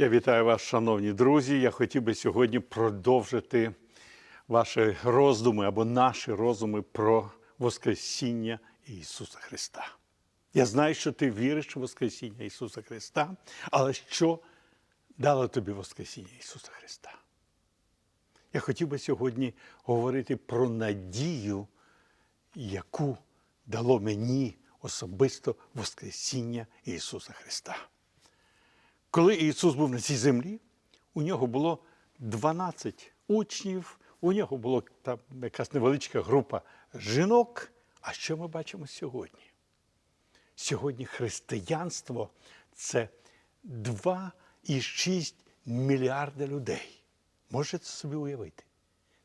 Я вітаю вас, шановні друзі. Я хотів би сьогодні продовжити ваші роздуми або наші роздуми про Воскресіння Ісуса Христа. Я знаю, що ти віриш в Воскресіння Ісуса Христа, але що дало тобі Воскресіння Ісуса Христа? Я хотів би сьогодні говорити про надію, яку дало мені особисто Воскресіння Ісуса Христа. Коли Ісус був на цій землі, у нього було 12 учнів, у нього була там якась невеличка група жінок. А що ми бачимо сьогодні? Сьогодні християнство це 2,6 мільярда людей. Можете собі уявити?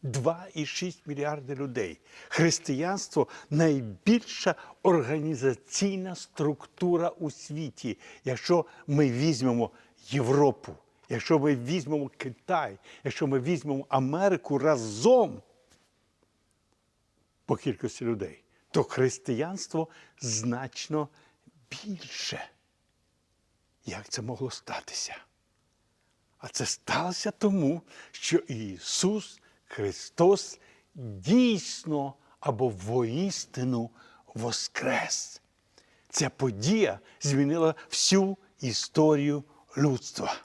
2,6 мільярда людей. Християнство найбільша організаційна структура у світі. Якщо ми візьмемо Європу, якщо ми візьмемо Китай, якщо ми візьмемо Америку разом по кількості людей, то християнство значно більше. Як це могло статися? А це сталося тому, що Ісус Христос дійсно або воістину воскрес. Ця подія змінила всю історію людства.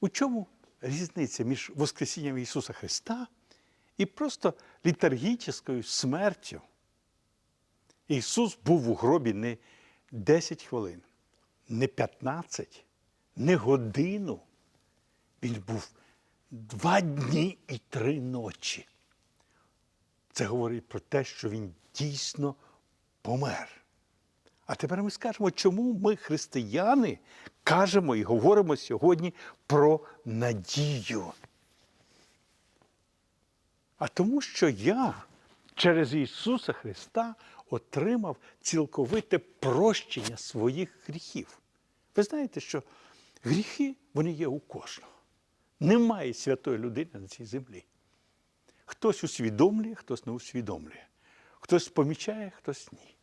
У чому різниця між Воскресінням Ісуса Христа і просто літаргічною смертю? Ісус був у гробі не 10 хвилин, не 15, не годину. Він був два дні і три ночі. Це говорить про те, що він дійсно помер. А тепер ми скажемо, чому ми, християни, кажемо і говоримо сьогодні про надію. А тому, що я через Ісуса Христа отримав цілковите прощення своїх гріхів. Ви знаєте, що гріхи вони є у кожного. Немає святої людини на цій землі. Хтось усвідомлює, хтось не усвідомлює. Хтось помічає, хтось ні.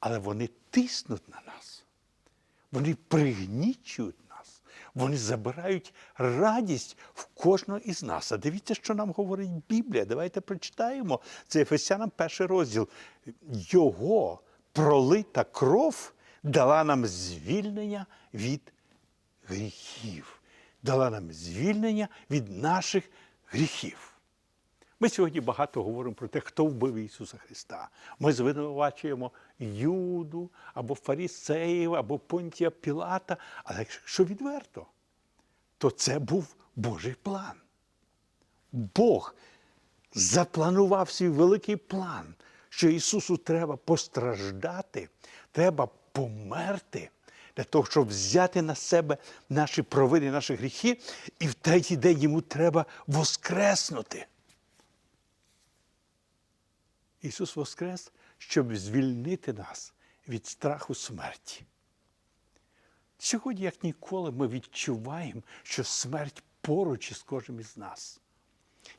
Але вони тиснуть на нас. Вони пригнічують нас. Вони забирають радість в кожного із нас. А дивіться, що нам говорить Біблія. Давайте прочитаємо. Це Ефесянам перший розділ. Його пролита кров дала нам звільнення від гріхів дала нам звільнення від наших гріхів. Ми сьогодні багато говоримо про те, хто вбив Ісуса Христа. Ми звинувачуємо Юду або Фарісеїв, або Понтія Пілата. Але якщо відверто, то це був Божий план. Бог запланував свій великий план, що Ісусу треба постраждати, треба померти для того, щоб взяти на себе наші провини, наші гріхи, і в третій день йому треба воскреснути. Ісус Воскрес, щоб звільнити нас від страху смерті. Сьогодні, як ніколи, ми відчуваємо, що смерть поруч із кожним із нас.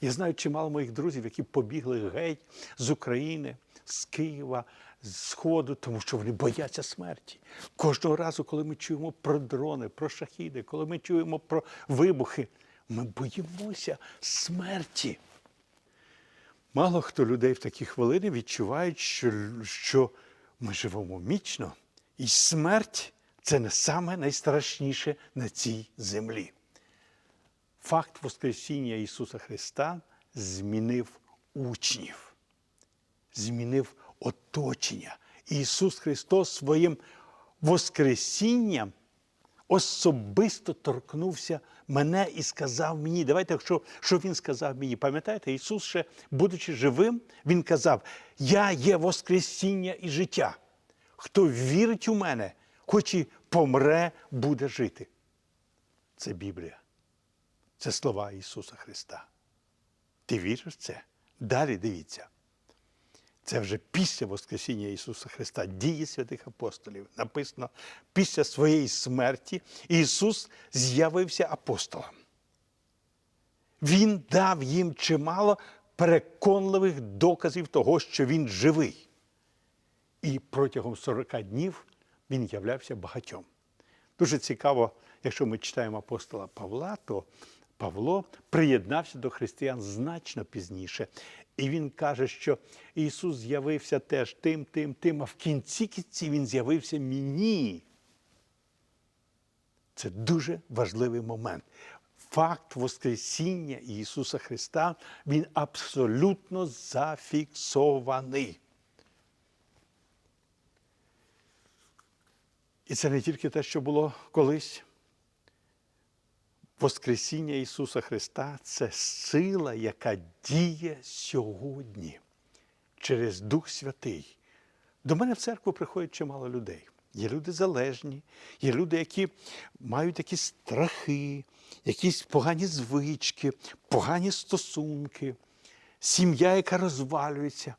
Я знаю чимало моїх друзів, які побігли геть з України, з Києва, Сходу, тому що вони бояться смерті. Кожного разу, коли ми чуємо про дрони, про шахіди, коли ми чуємо про вибухи, ми боїмося смерті. Мало хто людей в такі хвилини відчувають, що, що ми живемо мічно, і смерть це не саме найстрашніше на цій землі. Факт Воскресіння Ісуса Христа змінив учнів, змінив оточення. Ісус Христос своїм Воскресінням особисто торкнувся мене і сказав мені. Давайте, що, що Він сказав мені. Пам'ятаєте, Ісус, ще, будучи живим, Він казав: Я є Воскресіння і життя. Хто вірить у мене, хоч і помре, буде жити. Це Біблія. Це слова Ісуса Христа. Ти віриш в це? Далі дивіться. Це вже після Воскресіння Ісуса Христа, дії святих апостолів. Написано, після своєї смерті Ісус з'явився апостолам. Він дав їм чимало переконливих доказів того, що Він живий. І протягом 40 днів він являвся багатьом. Дуже цікаво, якщо ми читаємо апостола Павла, то Павло приєднався до християн значно пізніше. І він каже, що Ісус з'явився теж тим, тим, тим, а в кінці кінці Він з'явився мені. Це дуже важливий момент. Факт Воскресіння Ісуса Христа, він абсолютно зафіксований. І це не тільки те, що було колись. Воскресіння Ісуса Христа це сила, яка діє сьогодні через Дух Святий. До мене в церкву приходить чимало людей. Є люди залежні, є люди, які мають якісь страхи, якісь погані звички, погані стосунки, сім'я, яка розвалюється.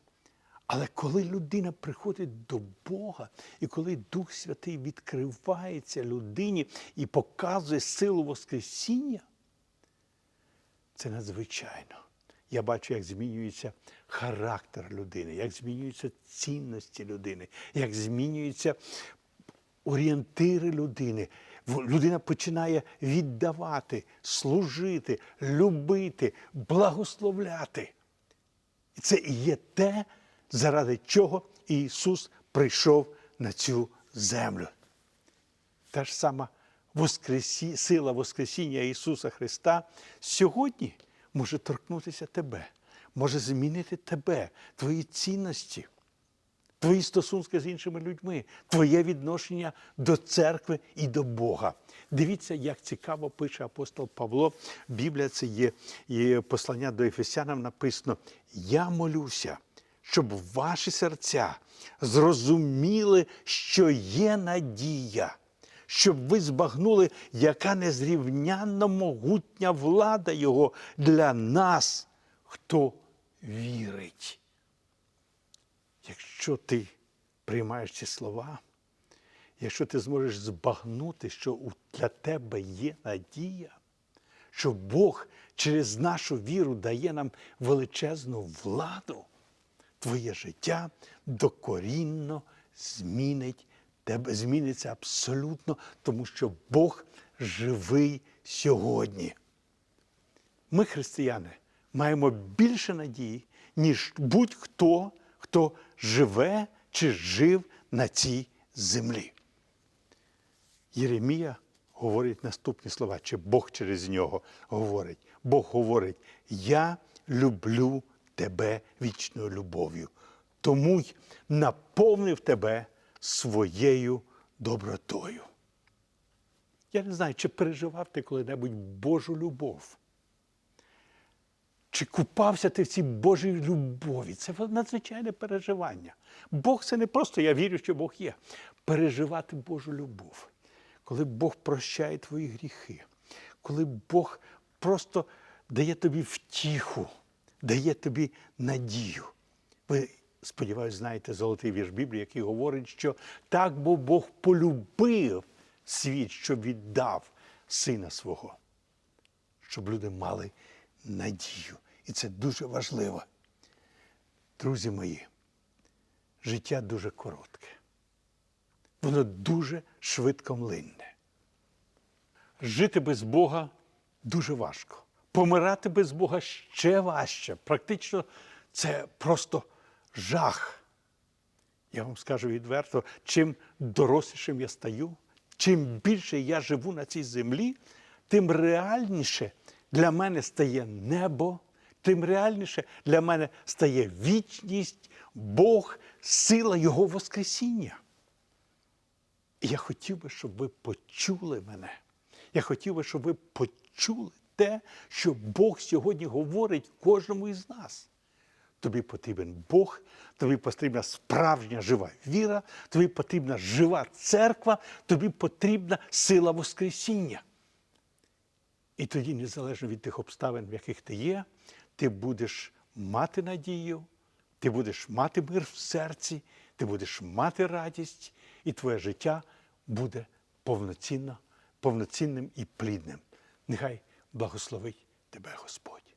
Але коли людина приходить до Бога, і коли Дух Святий відкривається людині і показує силу Воскресіння, це надзвичайно. Я бачу, як змінюється характер людини, як змінюються цінності людини, як змінюються орієнтири людини. Людина починає віддавати, служити, любити, благословляти. І це і є те, заради чого Ісус прийшов на цю землю. Та ж сама воскресі... сила Воскресіння Ісуса Христа сьогодні може торкнутися тебе, може змінити тебе, твої цінності, твої стосунки з іншими людьми, твоє відношення до церкви і до Бога. Дивіться, як цікаво пише апостол Павло. Біблія це є, є послання до Ефесянам написано: Я молюся, щоб ваші серця зрозуміли, що є надія. Щоб ви збагнули, яка незрівнянно могутня влада Його для нас, хто вірить. Якщо ти приймаєш ці слова, якщо ти зможеш збагнути, що для тебе є надія, що Бог через нашу віру дає нам величезну владу, твоє життя докорінно змінить тебе, зміниться абсолютно, тому що Бог живий сьогодні. Ми, християни, маємо більше надії, ніж будь-хто, хто живе чи жив на цій землі. Єремія говорить наступні слова, чи Бог через нього говорить. Бог говорить: Я люблю тебе вічною любов'ю, тому й наповнив тебе своєю добротою. Я не знаю, чи переживав ти коли-небудь Божу любов. Чи купався ти в цій Божій любові? Це надзвичайне переживання. Бог це не просто я вірю, що Бог є. Переживати Божу любов. Коли Бог прощає твої гріхи, коли Бог просто дає тобі втіху, дає тобі надію. Ви, сподіваюся, знаєте золотий вірш Біблії, який говорить, що так бо Бог полюбив світ, що віддав сина свого щоб люди мали надію. І це дуже важливо. Друзі мої, життя дуже коротке. Воно дуже швидко млинне. Жити без Бога дуже важко. Помирати без Бога ще важче. Практично це просто жах. Я вам скажу відверто, чим дорослішим я стаю, чим більше я живу на цій землі, тим реальніше для мене стає небо, тим реальніше для мене стає вічність, Бог, сила Його Воскресіння. І я хотів би, щоб ви почули мене. Я хотів би, щоб ви почули те, що Бог сьогодні говорить кожному із нас. Тобі потрібен Бог, тобі потрібна справжня жива віра, тобі потрібна жива церква, тобі потрібна сила Воскресіння. І тоді, незалежно від тих обставин, в яких ти є, ти будеш мати надію, ти будеш мати мир в серці, ти будеш мати радість, і твоє життя буде повноцінно, повноцінним і плідним. Нехай благословить тебе Господь.